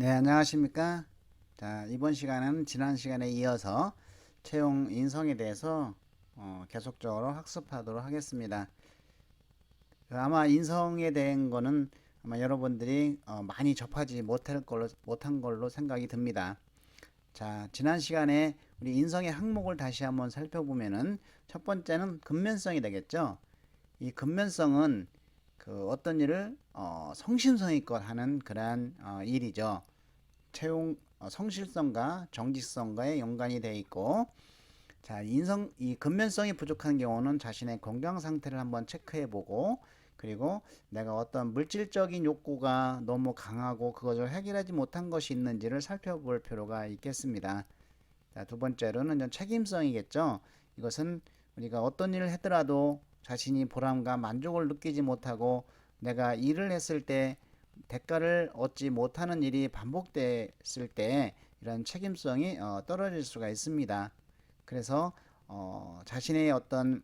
네, 안녕하십니까. 자, 이번 시간은 지난 시간에 이어서 채용 인성에 대해서 어, 계속적으로 학습하도록 하겠습니다. 그 아마 인성에 대한 거는 아마 여러분들이 어, 많이 접하지 못할 걸로, 못한 걸로 생각이 듭니다. 자, 지난 시간에 우리 인성의 항목을 다시 한번 살펴보면은 첫 번째는 근면성이 되겠죠. 이 근면성은 그 어떤 일을 어, 성심성의껏 하는 그러한 어, 일이죠. 채용 어, 성실성과 정직성과의 연관이 되어 있고 자 인성 이 근면성이 부족한 경우는 자신의 건강 상태를 한번 체크해 보고 그리고 내가 어떤 물질적인 욕구가 너무 강하고 그것을 해결하지 못한 것이 있는지를 살펴볼 필요가 있겠습니다. 자, 두 번째로는 좀 책임성이겠죠. 이것은 우리가 어떤 일을 했더라도 자신이 보람과 만족을 느끼지 못하고 내가 일을 했을 때 대가를 얻지 못하는 일이 반복됐을 때 이런 책임성이 어, 떨어질 수가 있습니다. 그래서 어, 자신의 어떤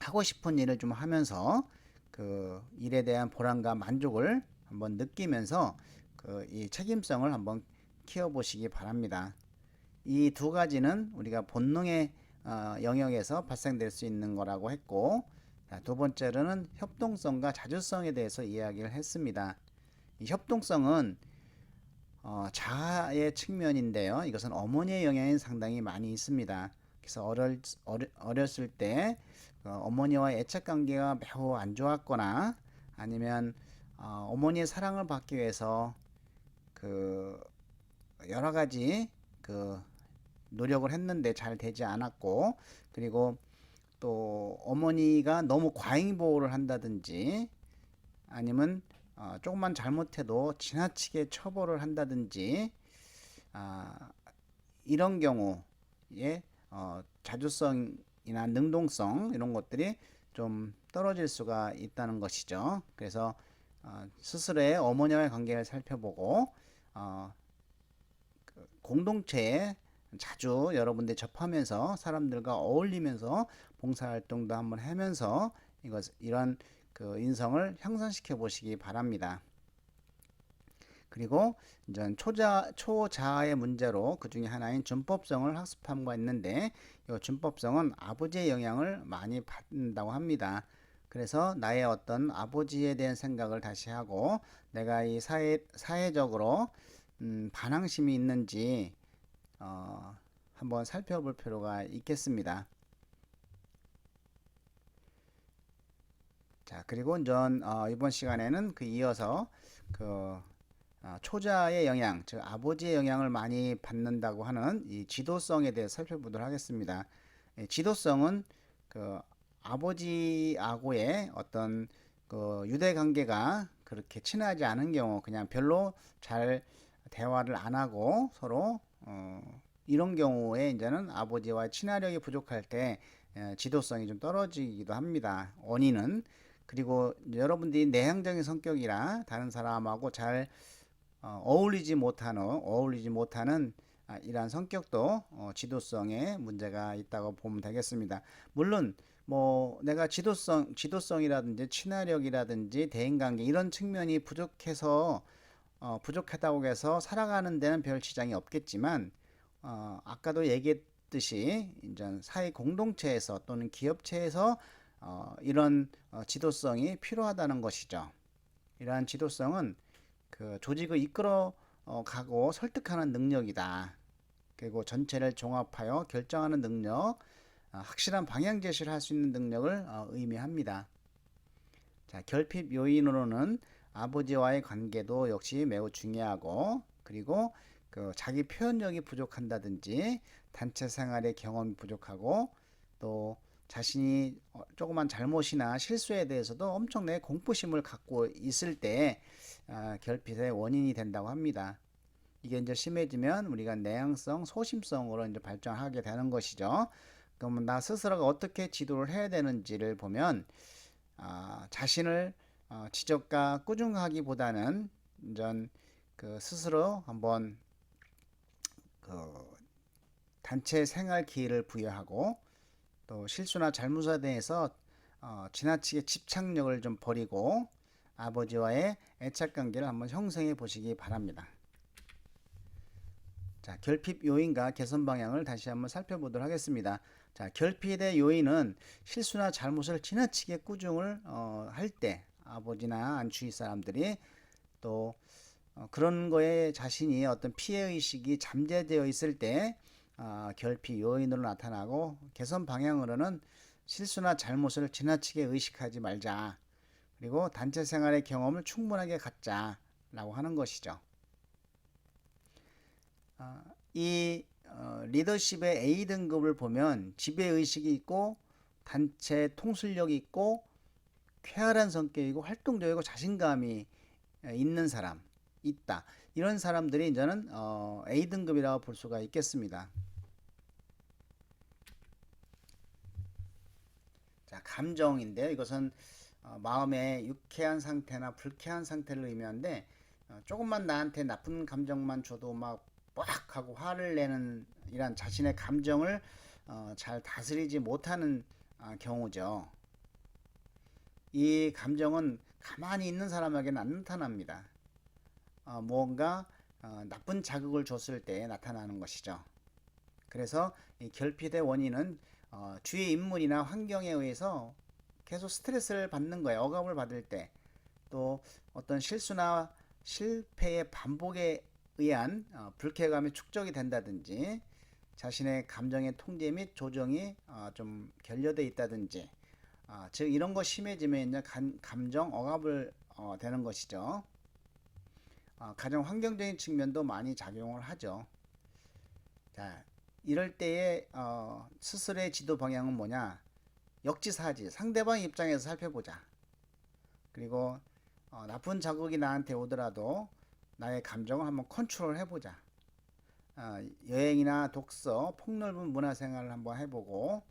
하고 싶은 일을 좀 하면서 그 일에 대한 보람과 만족을 한번 느끼면서 그 이 책임성을 한번 키워보시기 바랍니다. 이 두 가지는 우리가 본능의 어, 영역에서 발생될 수 있는 거라고 했고 자, 두 번째로는 협동성과 자주성에 대해서 이야기를 했습니다. 이 협동성은 어, 자아의 측면인데요. 이것은 어머니의 영향이 상당히 많이 있습니다. 그래서 어렸, 어렸, 을 때 어, 어머니와의 애착 관계가 매우 안 좋았거나 아니면 어, 어머니의 사랑을 받기 위해서 그 여러 가지 그 노력을 했는데 잘 되지 않았고 그리고 또 어머니가 너무 과잉 보호를 한다든지 아니면 어, 조금만 잘못해도 지나치게 처벌을 한다든지 아, 이런 경우에 어, 자주성이나 능동성 이런 것들이 좀 떨어질 수가 있다는 것이죠. 그래서 어, 스스로의 어머니와의 관계를 살펴보고 어, 그 공동체에 자주 여러분들 접하면서 사람들과 어울리면서 봉사활동도 한번 하면서 이것 이런 그 인성을 향상시켜 보시기 바랍니다. 그리고 이제 초자 초자아의 문제로 그 중에 하나인 준법성을 학습한 바 있는데 이 준법성은 아버지의 영향을 많이 받는다고 합니다. 그래서 나의 어떤 아버지에 대한 생각을 다시 하고 내가 이 사회 사회적으로 음, 반항심이 있는지 어, 한번 살펴볼 필요가 있겠습니다. 자, 그리고 전 어, 이번 시간에는 그 이어서 그 어, 초자의 영향, 즉 아버지의 영향을 많이 받는다고 하는 이 지도성에 대해 살펴보도록 하겠습니다. 예, 지도성은 그 아버지하고의 어떤 그 유대 관계가 그렇게 친하지 않은 경우 그냥 별로 잘 대화를 안 하고 서로 어, 이런 경우에 이제는 아버지와 친화력이 부족할 때 예, 지도성이 좀 떨어지기도 합니다. 원인은 그리고 여러분들이 내향적인 성격이라 다른 사람하고 잘 어, 어울리지 못하는 어울리지 못하는 아, 이러한 성격도 어, 지도성에 문제가 있다고 보면 되겠습니다. 물론 뭐 내가 지도성 지도성이라든지 친화력이라든지 대인관계 이런 측면이 부족해서 어, 부족하다고 해서 살아가는 데는 별 지장이 없겠지만 어, 아까도 얘기했듯이 이제 사회 공동체에서 또는 기업체에서 어, 이런 어, 지도성이 필요하다는 것이죠. 이러한 지도성은 그 조직을 이끌어 어, 가고 설득하는 능력이다. 그리고 전체를 종합하여 결정하는 능력, 어, 확실한 방향 제시를 할 수 있는 능력을 어, 의미합니다. 자, 결핍 요인으로는 아버지와의 관계도 역시 매우 중요하고 그리고 그 자기 표현력이 부족한다든지 단체 생활의 경험이 부족하고 또 자신이 어, 조그만 잘못이나 실수에 대해서도 엄청나게 공포심을 갖고 있을 때 아, 결핍의 원인이 된다고 합니다. 이게 이제 심해지면 우리가 내향성, 소심성으로 이제 발전하게 되는 것이죠. 그러면 나 스스로가 어떻게 지도를 해야 되는지를 보면 아, 자신을 어, 지적과 꾸준하기보다는 이전 그 스스로 한번 그 단체 생활 기회를 부여하고 또 실수나 잘못에 대해서 어, 지나치게 집착력을 좀 버리고 아버지와의 애착 관계를 한번 형성해 보시기 바랍니다. 자, 결핍 요인과 개선 방향을 다시 한번 살펴보도록 하겠습니다. 자, 결핍의 요인은 실수나 잘못을 지나치게 꾸중을 어, 할 때 아버지나 안 주위 사람들이 또 어, 그런 거에 자신이 어떤 피해 의식이 잠재되어 있을 때 어, 결핍 요인으로 나타나고 개선 방향으로는 실수나 잘못을 지나치게 의식하지 말자. 그리고 단체 생활의 경험을 충분하게 갖자라고 하는 것이죠. 아, 이 어, 리더십의 A 등급을 보면 지배 의식이 있고 단체 통솔력이 있고 쾌활한 성격이고 활동적이고 자신감이 있는 사람 있다. 이런 사람들이 이제는 어, A 등급이라고 볼 수가 있겠습니다. 자, 감정인데요. 이것은 어, 마음의 유쾌한 상태나 불쾌한 상태를 의미하는데 어, 조금만 나한테 나쁜 감정만 줘도 막 빡 하고 화를 내는 이런 자신의 감정을 어, 잘 다스리지 못하는 아, 경우죠. 이 감정은 가만히 있는 사람에게는 안 나타납니다. 어, 뭔가 어, 나쁜 자극을 줬을 때 나타나는 것이죠. 그래서 이 결핍의 원인은 어, 주위 인물이나 환경에 의해서 계속 스트레스를 받는 거예요. 억압을 받을 때 또 어떤 실수나 실패의 반복에 의한 어, 불쾌감이 축적이 된다든지 자신의 감정의 통제 및 조정이 어, 좀 결여돼 있다든지 아, 즉 이런 거 심해지면 이제 감, 감정 억압을 어, 되는 것이죠. 어, 가정 환경적인 측면도 많이 작용을 하죠. 자, 이럴 때에 어, 스스로의 지도 방향은 뭐냐? 역지사지, 상대방 입장에서 살펴보자. 그리고 어, 나쁜 자극이 나한테 오더라도 나의 감정을 한번 컨트롤 해보자. 어, 여행이나 독서, 폭넓은 문화생활을 한번 해보고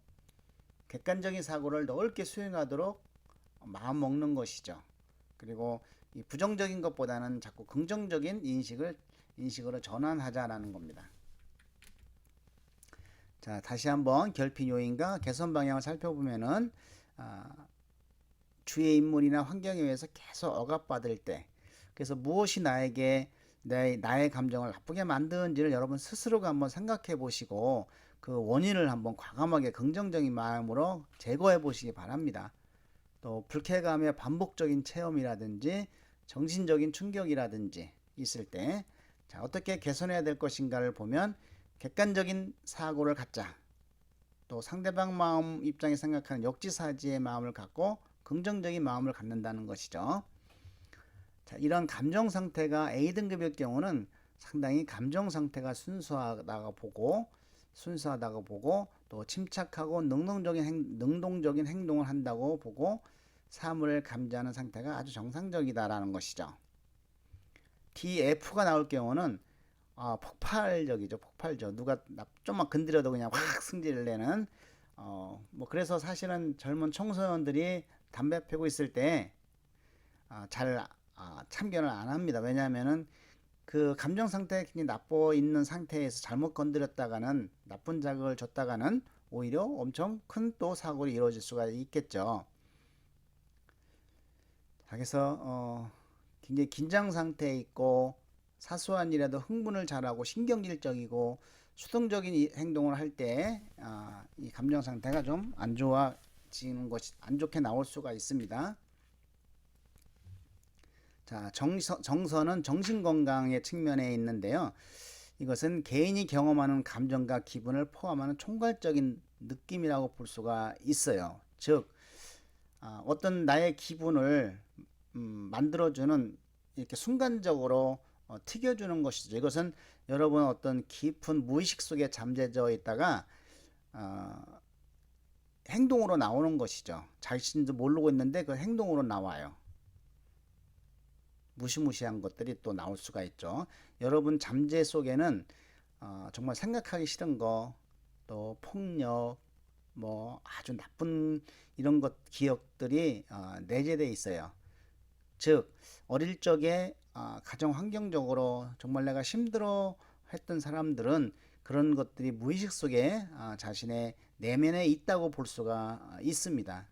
객관적인 사고를 넓게 수행하도록 마음 먹는 것이죠. 그리고 이 부정적인 것보다는 자꾸 긍정적인 인식을 인식으로 전환하자라는 겁니다. 자, 다시 한번 결핍 요인과 개선 방향을 살펴보면은 아, 주의 인물이나 환경에 의해서 계속 억압받을 때, 그래서 무엇이 나에게 내, 나의 감정을 나쁘게 만드는지를 여러분 스스로가 한번 생각해 보시고 그 원인을 한번 과감하게 긍정적인 마음으로 제거해 보시기 바랍니다. 또 불쾌감의 반복적인 체험이라든지 정신적인 충격이라든지 있을 때 자, 어떻게 개선해야 될 것인가를 보면 객관적인 사고를 갖자. 또 상대방 마음 입장에 생각하는 역지사지의 마음을 갖고 긍정적인 마음을 갖는다는 것이죠. 자, 이런 감정 상태가 A 등급일 경우는 상당히 감정 상태가 순수하다고 보고 순수하다고 보고 또 침착하고 능동적인 행, 능동적인 행동을 한다고 보고 사물을 감지하는 상태가 아주 정상적이다라는 것이죠. DF가 나올 경우는 어, 폭발적이죠. 폭발적. 누가 좀만 건드려도 그냥 확 승질을 내는 어, 뭐 그래서 사실은 젊은 청소년들이 담배 피고 있을 때잘 어, 아, 참견을 안 합니다. 왜냐하면은 그 감정 상태가 굉장히 나빠 있는 상태에서 잘못 건드렸다가는 나쁜 자극을 줬다가는 오히려 엄청 큰 또 사고가 이루어질 수가 있겠죠. 그래서 어, 굉장히 긴장 상태에 있고 사소한 일에도 흥분을 잘하고 신경질적이고 수동적인 행동을 할때 아, 이 감정 상태가 좀 안 좋아지는 것이 안 좋게 나올 수가 있습니다. 자, 정서, 정서는 정신건강의 측면에 있는데요. 이것은 개인이 경험하는 감정과 기분을 포함하는 총괄적인 느낌이라고 볼 수가 있어요. 즉, 아, 어떤 나의 기분을 음, 만들어주는 이렇게 순간적으로 어, 튀겨주는 것이죠. 이것은 여러분 어떤 깊은 무의식 속에 잠재져 있다가 어, 행동으로 나오는 것이죠. 자신도 모르고 있는데 그 행동으로 나와요. 무시무시한 것들이 또 나올 수가 있죠. 여러분 잠재 속에는 어, 정말 생각하기 싫은 거, 또 폭력, 뭐 아주 나쁜 이런 것 기억들이 어, 내재돼 있어요. 즉 어릴 적에 어, 가정 환경적으로 정말 내가 힘들어 했던 사람들은 그런 것들이 무의식 속에 어, 자신의 내면에 있다고 볼 수가 있습니다.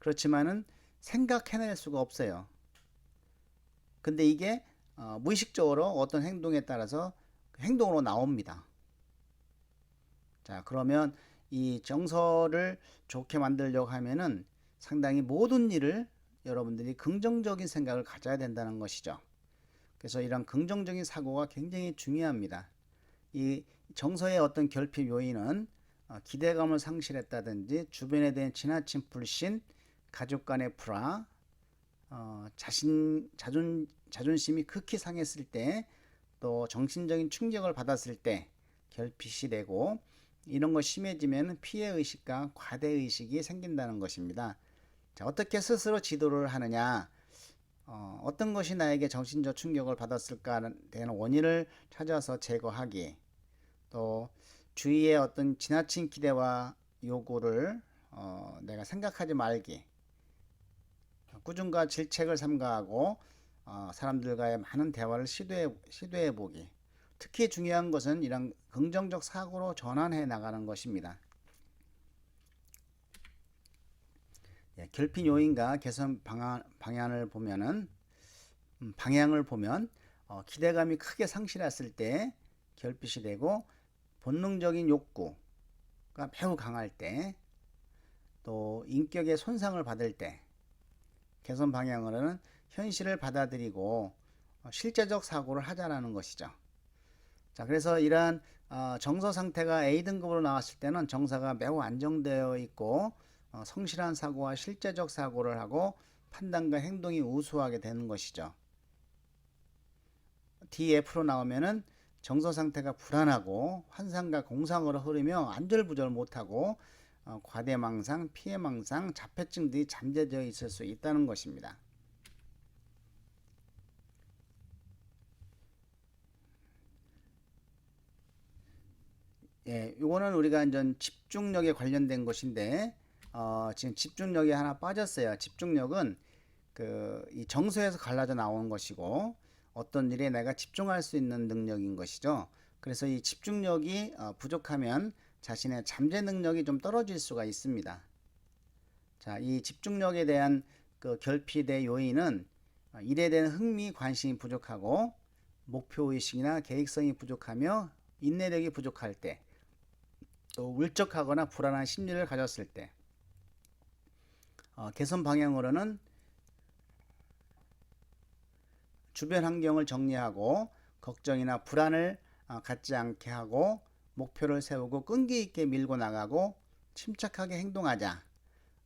그렇지만은 생각해낼 수가 없어요. 근데 이게 어, 무의식적으로 어떤 행동에 따라서 행동으로 나옵니다. 자, 그러면 이 정서를 좋게 만들려고 하면은 상당히 모든 일을 여러분들이 긍정적인 생각을 가져야 된다는 것이죠. 그래서 이런 긍정적인 사고가 굉장히 중요합니다. 이 정서의 어떤 결핍 요인은 어, 기대감을 상실했다든지 주변에 대한 지나친 불신, 가족 간의 불화, 어, 자신 자존 자존심이 극히 상했을 때, 또 정신적인 충격을 받았을 때 결핍이 되고 이런 거 심해지면 피해 의식과 과대 의식이 생긴다는 것입니다. 자, 어떻게 스스로 지도를 하느냐? 어, 어떤 것이 나에게 정신적 충격을 받았을까에 대한 원인을 찾아서 제거하기. 또 주위의 어떤 지나친 기대와 요구를 어, 내가 생각하지 말기. 꾸준과 질책을 삼가하고 어, 사람들과의 많은 대화를 시도해, 시도해 보기. 특히 중요한 것은 이런 긍정적 사고로 전환해 나가는 것입니다. 예, 결핍 요인과 개선 방안, 방향을 보면은 음, 방향을 보면 어, 기대감이 크게 상실했을 때 결핍이 되고 본능적인 욕구가 매우 강할 때 또 인격의 손상을 받을 때 개선 방향으로는 현실을 받아들이고 어, 실제적 사고를 하자라는 것이죠. 자, 그래서 이러한 어, 정서 상태가 A등급으로 나왔을 때는 정서가 매우 안정되어 있고 어, 성실한 사고와 실제적 사고를 하고 판단과 행동이 우수하게 되는 것이죠. DF로 나오면은 정서 상태가 불안하고 환상과 공상으로 흐르며 안절부절 못하고 어, 과대망상, 피해망상, 자폐증들이 잠재되어 있을 수 있다는 것입니다. 예, 요거는 우리가 이제 집중력에 관련된 것인데 어, 지금 집중력이 하나 빠졌어요. 집중력은 그 이 정서에서 갈라져 나오는 것이고 어떤 일에 내가 집중할 수 있는 능력인 것이죠. 그래서 이 집중력이 어, 부족하면 자신의 잠재 능력이 좀 떨어질 수가 있습니다. 자, 이 집중력에 대한 그 결핍의 요인은 어, 일에 대한 흥미, 관심이 부족하고 목표 의식이나 계획성이 부족하며 인내력이 부족할 때, 또 울적하거나 불안한 심리를 가졌을 때, 어, 개선 방향으로는 주변 환경을 정리하고 걱정이나 불안을 어, 갖지 않게 하고 목표를 세우고 끈기 있게 밀고 나가고 침착하게 행동하자.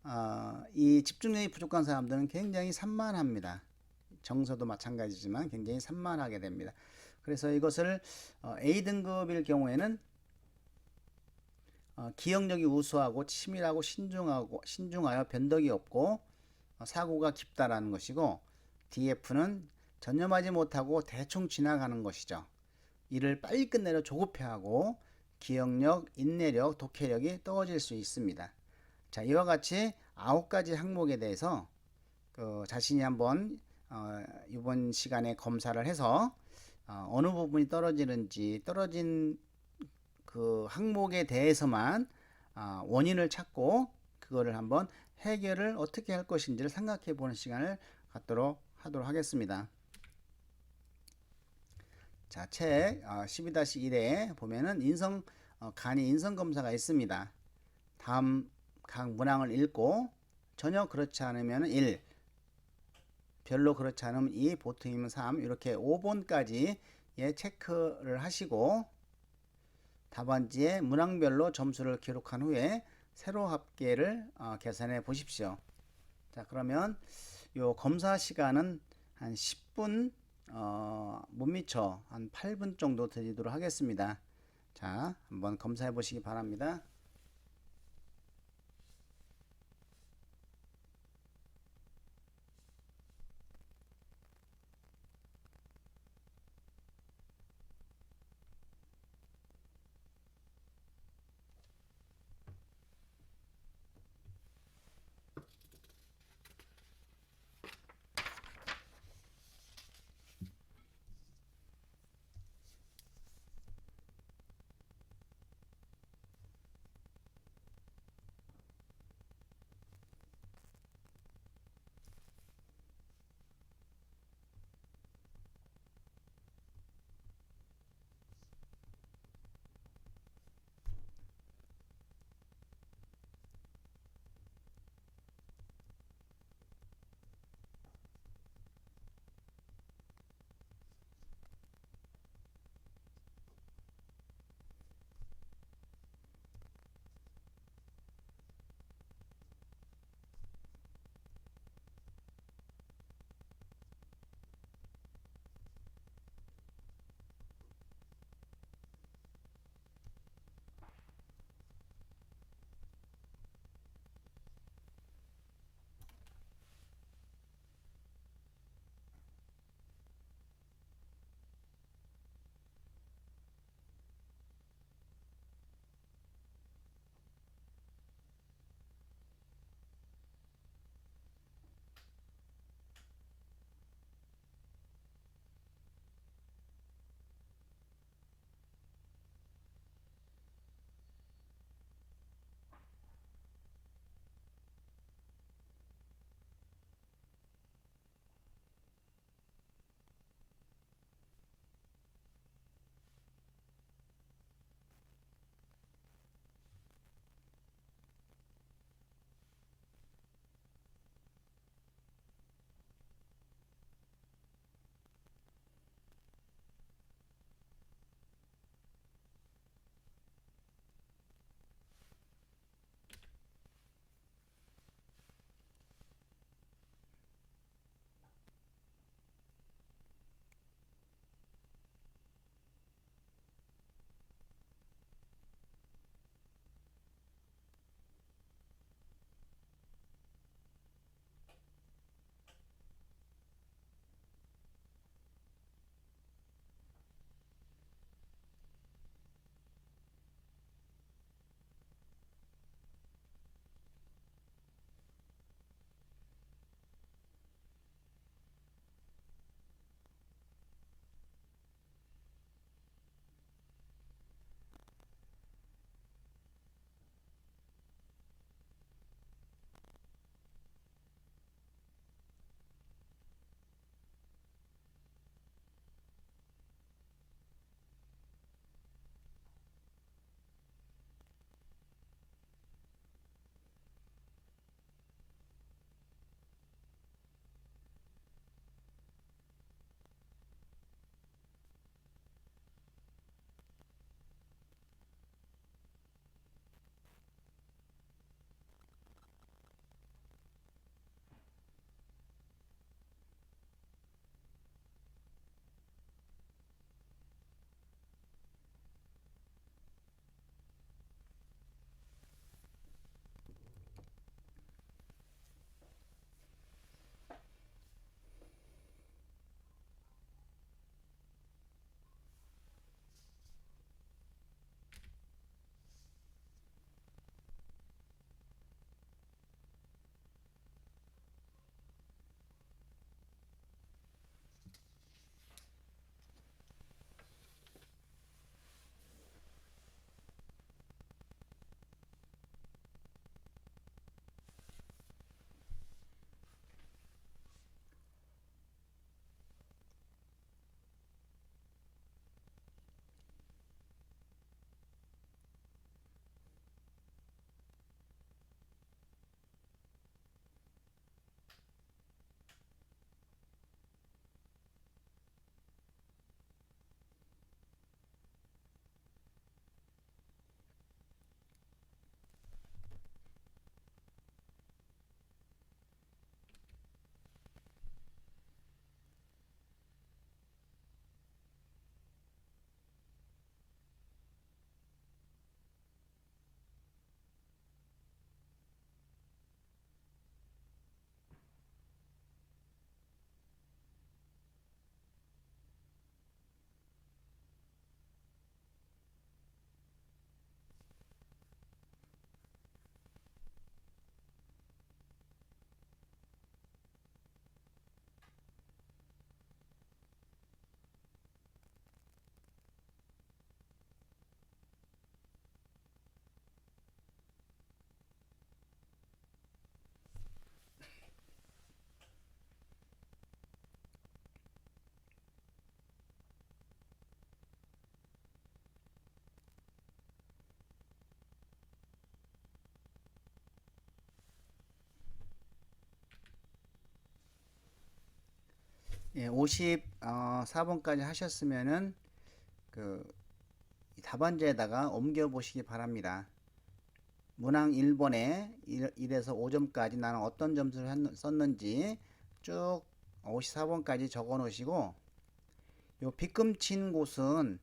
어, 이 집중력이 부족한 사람들은 굉장히 산만합니다. 정서도 마찬가지지만 굉장히 산만하게 됩니다. 그래서 이것을 어, A 등급일 경우에는 어, 기억력이 우수하고 치밀하고 신중하고 신중하여 변덕이 없고 어, 사고가 깊다라는 것이고 DF는 전념하지 못하고 대충 지나가는 것이죠. 일을 빨리 끝내려 조급해하고 기억력, 인내력, 독해력이 떨어질 수 있습니다. 자, 이와 같이 아홉 가지 항목에 대해서 그 자신이 한번 어, 이번 시간에 검사를 해서 어, 느 부분이 떨어지는지 떨어진 그 항목에 대해서만 어, 원인을 찾고 그거를 한번 해결을 어떻게 할 것인지를 생각해 보는 시간을 갖도록 하도록 하겠습니다. 자, 책 12-1에 보면은 인성 어, 간이 인성 검사가 있습니다. 다음 각 문항을 읽고 전혀 그렇지 않으면 1, 별로 그렇지 않으면 2, 보통이면 3 이렇게 5번까지 예, 체크를 하시고 답안지에 문항별로 점수를 기록한 후에 세로 합계를 어, 계산해 보십시오. 자, 그러면 요 검사 시간은 한 10분 어, 못 미쳐 한 8분 정도 드리도록 하겠습니다. 자, 한번 검사해 보시기 바랍니다. 예, 54번까지 하셨으면은 그 답안지에다가 옮겨 보시기 바랍니다. 문항 1번에 1에서 5점까지 나는 어떤 점수를 했- 썼는지 쭉 54번까지 적어 놓으시고 요 빗금친 곳은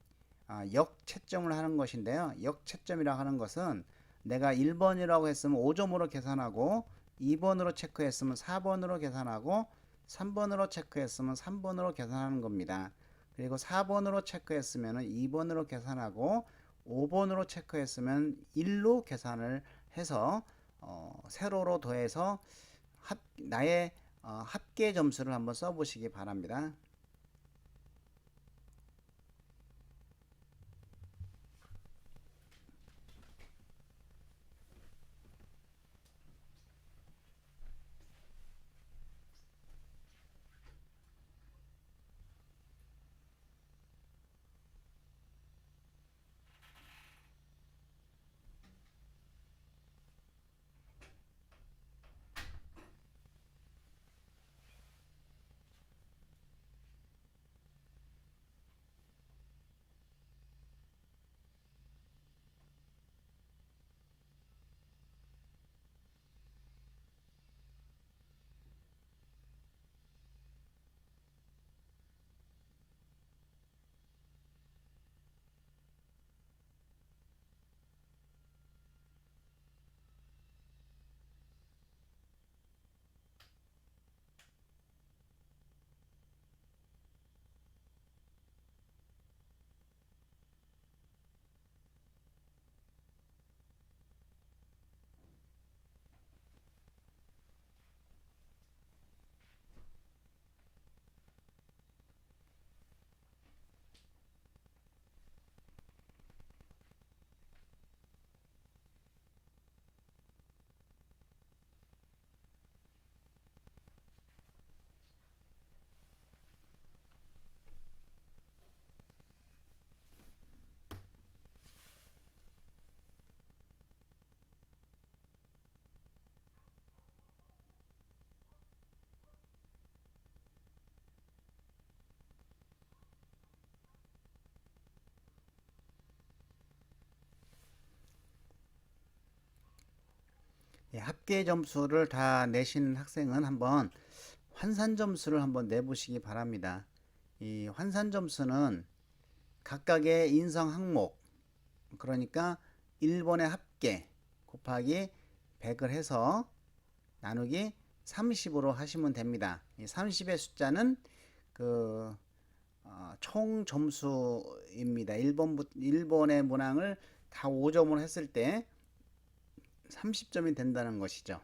아, 역채점을 하는 것인데요. 역채점이라 하는 것은 내가 1번이라고 했으면 5점으로 계산하고 2번으로 체크했으면 4번으로 계산하고 3번으로 체크했으면 3번으로 계산하는 겁니다. 그리고 4번으로 체크했으면 2번으로 계산하고 5번으로 체크했으면 1로 계산을 해서 어, 세로로 더해서 합, 나의 어, 합계 점수를 한번 써보시기 바랍니다. 예, 합계 점수를 다 내신 학생은 한번 환산 점수를 한번 내보시기 바랍니다. 이 환산 점수는 각각의 인성 항목, 그러니까 1번의 합계 곱하기 100을 해서 나누기 30으로 하시면 됩니다. 이 30의 숫자는 그, 어, 총 점수입니다. 1번, 1번의 문항을 다 5점으로 했을 때 30점이 된다는 것이죠.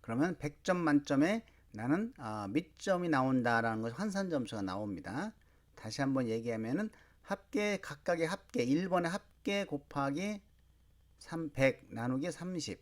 그러면 100점 만점에 나는 아, 몇 점이 나온다라는 것 환산 점수가 나옵니다. 다시 한번 얘기하면은 합계 각각의 합계 1번의 합계 곱하기 3, 100 나누기 30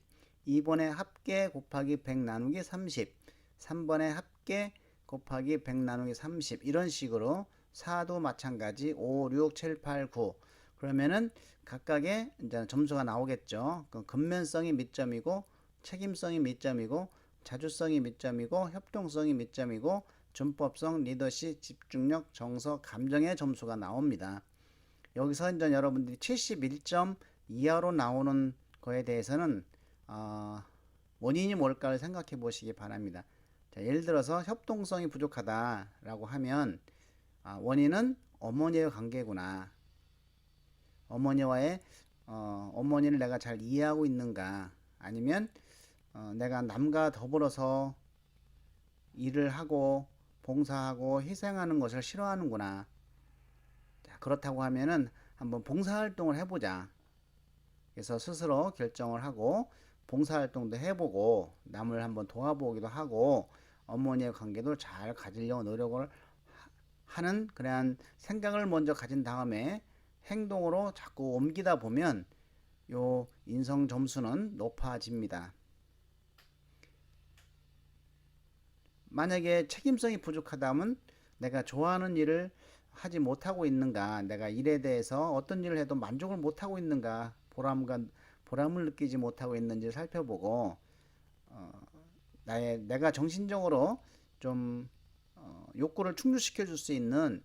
2번의 합계 곱하기 100 나누기 30 3번의 합계 곱하기 100 나누기 30 이런 식으로 4도 마찬가지 5, 6, 7, 8, 9 그러면은 각각의 이제 점수가 나오겠죠. 그 근면성이 몇 점이고 책임성이 몇 점이고 자주성이 몇 점이고 협동성이 몇 점이고 준법성, 리더십, 집중력, 정서, 감정의 점수가 나옵니다. 여기서 이제 여러분들이 71점 이하로 나오는 거에 대해서는 어, 원인이 뭘까를 생각해 보시기 바랍니다. 자, 예를 들어서 협동성이 부족하다라고 하면 아, 원인은 어머니의 관계구나. 어머니와의 어, 어머니를 내가 잘 이해하고 있는가 아니면 어, 내가 남과 더불어서 일을 하고 봉사하고 희생하는 것을 싫어하는구나. 자, 그렇다고 하면은 한번 봉사활동을 해보자. 그래서 스스로 결정을 하고 봉사활동도 해보고 남을 한번 도와보기도 하고 어머니의 관계도 잘 가지려고 노력을 하는 그러한 생각을 먼저 가진 다음에 행동으로 자꾸 옮기다 보면 요 인성 점수는 높아집니다. 만약에 책임성이 부족하다면 내가 좋아하는 일을 하지 못하고 있는가, 내가 일에 대해서 어떤 일을 해도 만족을 못하고 있는가, 보람과 보람을 느끼지 못하고 있는지 살펴보고 어, 나의 내가 정신적으로 좀 어, 욕구를 충족시켜 줄 수 있는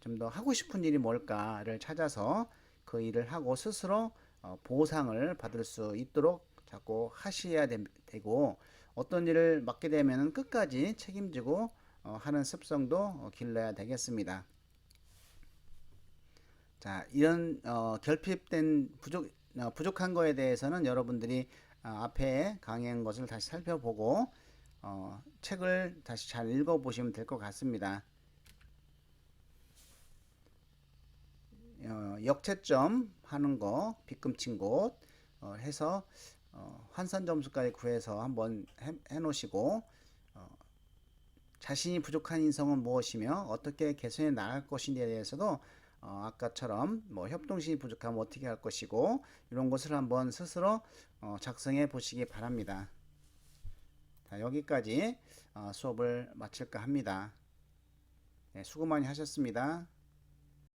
좀 더 하고 싶은 일이 뭘까를 찾아서 그 일을 하고 스스로 어, 보상을 받을 수 있도록 자꾸 하셔야 되, 고 어떤 일을 맡게 되면 끝까지 책임지고 어, 하는 습성도 어, 길러야 되겠습니다. 자, 이런 어, 결핍된 부족 어, 부족한 거에 대해서는 여러분들이 어, 앞에 강의한 것을 다시 살펴보고 어, 책을 다시 잘 읽어보시면 될 것 같습니다. 어, 역채점 하는 거, 빗금친 곳 어, 해서 어, 환산 점수까지 구해서 한번 해, 해 놓으시고 어, 자신이 부족한 인성은 무엇이며 어떻게 개선해 나갈 것인지에 대해서도 어, 아까처럼 뭐 협동심이 부족하면 어떻게 할 것이고 이런 것을 한번 스스로 어, 작성해 보시기 바랍니다. 자, 여기까지 어, 수업을 마칠까 합니다. 네, 수고 많이 하셨습니다.